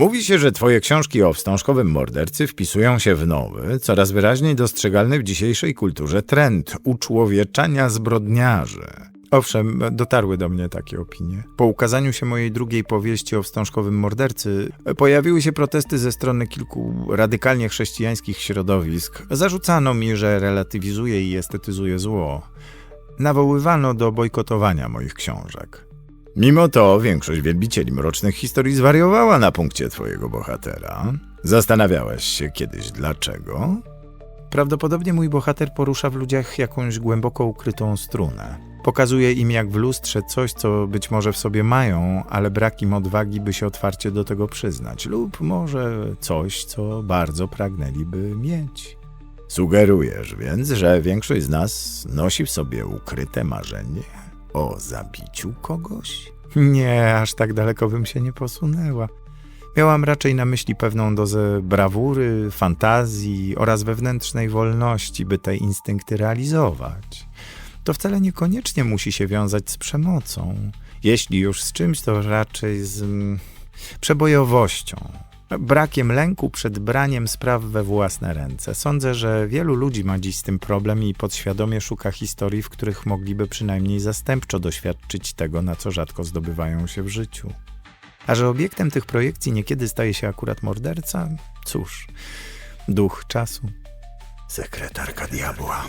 Mówi się, że twoje książki o wstążkowym mordercy wpisują się w nowy, coraz wyraźniej dostrzegalny w dzisiejszej kulturze trend uczłowieczania zbrodniarzy. Owszem, dotarły do mnie takie opinie. Po ukazaniu się mojej drugiej powieści o wstążkowym mordercy, pojawiły się protesty ze strony kilku radykalnie chrześcijańskich środowisk. Zarzucano mi, że relatywizuję i estetyzuję zło. Nawoływano do bojkotowania moich książek. Mimo to większość wielbicieli mrocznych historii zwariowała na punkcie twojego bohatera. Zastanawiałeś się kiedyś dlaczego? Prawdopodobnie mój bohater porusza w ludziach jakąś głęboko ukrytą strunę. Pokazuje im jak w lustrze coś, co być może w sobie mają, ale brak im odwagi, by się otwarcie do tego przyznać, lub może coś, co bardzo pragnęliby mieć. Sugerujesz więc, że większość z nas nosi w sobie ukryte marzenie o zabiciu kogoś? Nie, aż tak daleko bym się nie posunęła. Miałam raczej na myśli pewną dozę brawury, fantazji oraz wewnętrznej wolności, by te instynkty realizować. To wcale niekoniecznie musi się wiązać z przemocą. Jeśli już z czymś, to raczej z mm, przebojowością. Brakiem lęku przed braniem spraw we własne ręce. Sądzę, że wielu ludzi ma dziś z tym problem i podświadomie szuka historii, w których mogliby przynajmniej zastępczo doświadczyć tego, na co rzadko zdobywają się w życiu. A że obiektem tych projekcji niekiedy staje się akurat morderca? Cóż, duch czasu. Sekretarka diabła.